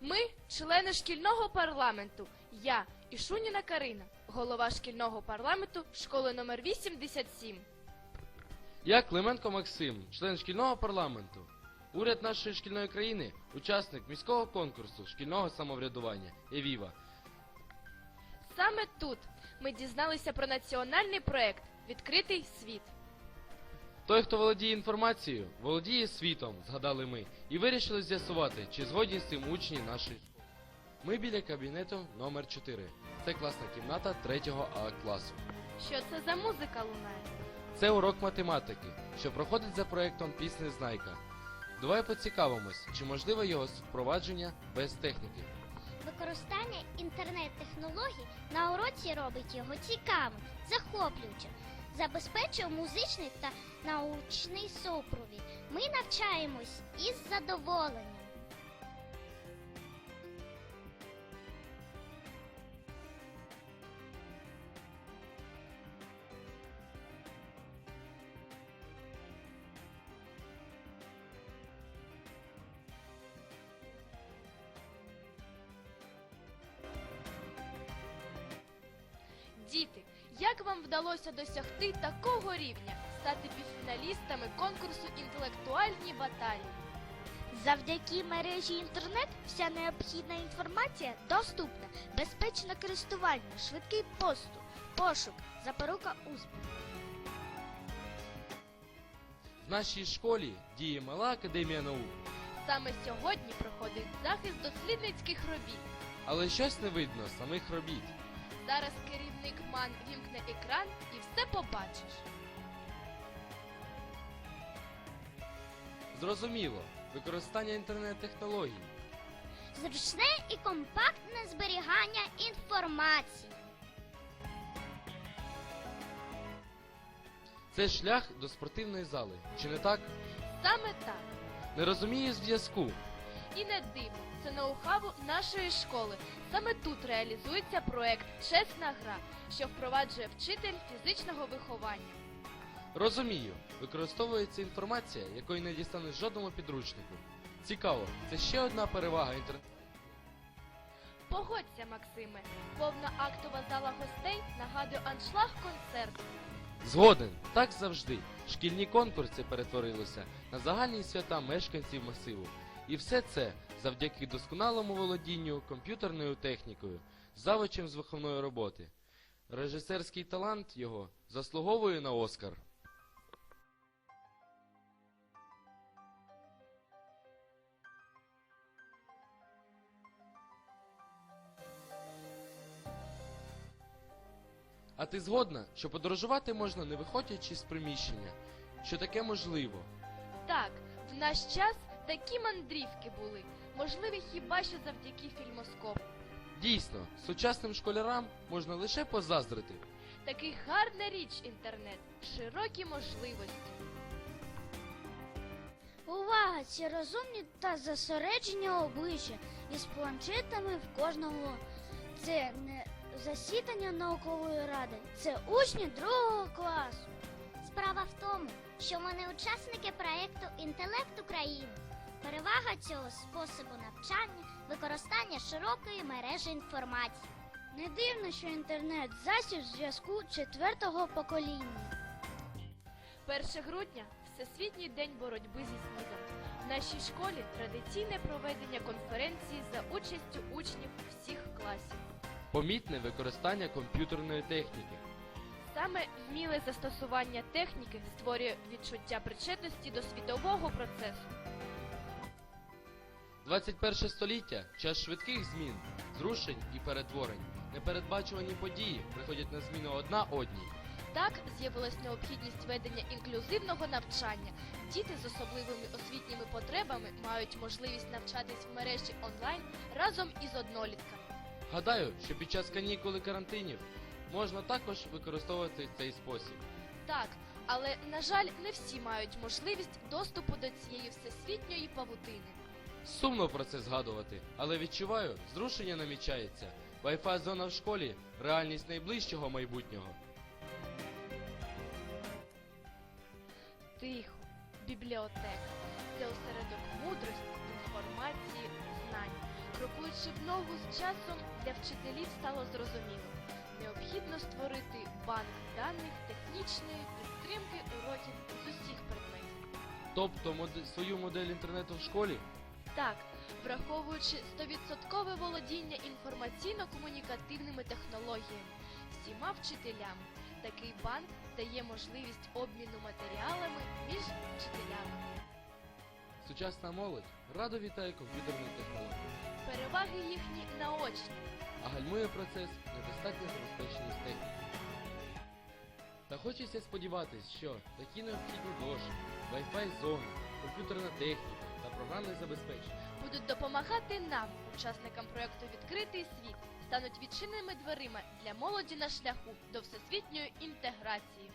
Ми члени шкільного парламенту. Я Ішуніна Карина, голова шкільного парламенту школи номер 87. Я Клименко Максим, член шкільного парламенту. Уряд нашої шкільної країни, учасник міського конкурсу шкільного самоврядування ЕВІВА. Саме тут ми дізналися про національний проект Відкритий світ. Той, хто володіє інформацією, володіє світом, згадали ми, і вирішили з'ясувати, чи згодні з цим учні нашої школи. Ми біля кабінету номер 4 Це класна кімната 3 А класу. Що це за музика лунає? Це урок математики, що проходить за проектом Пісня Знайка. Давай поцікавимось, чи можливе його впровадження без техніки. Використання інтернет-технологій на уроці робить його цікавим, захоплюючим, забезпечує музичний та научний супровід. Ми навчаємось із задоволенням. Діти, як вам вдалося досягти такого рівня, стати півфіналістами конкурсу інтелектуальні баталії? Завдяки мережі інтернет вся необхідна інформація доступна, безпечне користування, швидкий поступ, пошук, запорука успіху. В нашій школі діє мала академія наук, Саме сьогодні проходить захист дослідницьких робіт. але щось не видно самих робіт. Зараз керівник МАН вімкне екран і все побачиш. Зрозуміло, використання інтернет-технологій. Зручне і компактне зберігання інформації. Це шлях до спортивної зали. Чи не так? Саме так. Не розумію зв'язку. І не диво, це ноу-хаву нашої школи. Саме тут реалізується проект Чесна гра, що впроваджує вчитель фізичного виховання. Розумію, використовується інформація, якої не дістанеш жодному підручнику. Цікаво, це ще одна перевага інтернету. Погодься, Максиме, повна актова зала гостей нагадує аншлаг концерту. Згоден, так завжди. Шкільні конкурси перетворилися на загальні свята мешканців масиву. І все це завдяки досконалому володінню комп'ютерною технікою, завучем з виховної роботи. Режисерський талант його заслуговує на Оскар. А ти згодна, що подорожувати можна не виходячи з приміщення? Що таке можливо? Так, в наш час такі мандрівки були, можливі хіба що завдяки фільмоскопу. Дійсно, сучасним школярам можна лише позаздрити. Такий гарна річ інтернет, широкі можливості. Увага! Ці розумні та зосереджені обличчя із планшетами в кожного. Це не засідання наукової ради, це учні другого класу. Справа в тому, що ми не учасники проєкту Інтелект України. Перевага цього способу навчання використання широкої мережі інформації. Не дивно, що інтернет засіб зв'язку четвертого покоління. 1 грудня Всесвітній день боротьби зі СНІДом. В нашій школі традиційне проведення конференції за участю учнів всіх класів. Помітне використання комп'ютерної техніки. Саме вміле застосування техніки створює відчуття причетності до світового процесу. 21 століття час швидких змін, зрушень і перетворень. Непередбачувані події приходять на зміну одна одній. Так з'явилась необхідність ведення інклюзивного навчання. Діти з особливими освітніми потребами мають можливість навчатись в мережі онлайн разом із однолітками. Гадаю, що під час канікули карантинів можна також використовувати цей спосіб. Так, але на жаль, не всі мають можливість доступу до цієї всесвітньої павутини. Сумно про це згадувати, але відчуваю, зрушення намічається. Wi-Fi зона в школі реальність найближчого майбутнього. Тихо, бібліотека це осередок мудрості, інформації, знань. Крокуючи в ногу з часом, для вчителів стало зрозуміло. Необхідно створити банк даних технічної підтримки уроків з усіх предметів. Тобто моде- свою модель інтернету в школі? Так, враховуючи 100% володіння інформаційно-комунікативними технологіями всіма вчителями, такий банк дає можливість обміну матеріалами між вчителями. Сучасна молодь радо вітає комп'ютерні технології, Переваги їхні наочні. а гальмує процес недостатня забезпеченість техніки. Та хочеться сподіватись, що такі необхідні дошки, Wi-Fi зона, комп'ютерна техніка та програмне забезпечення будуть допомагати нам, учасникам проекту Відкритий світ, стануть відчиненими дверима для молоді на шляху до всесвітньої інтеграції.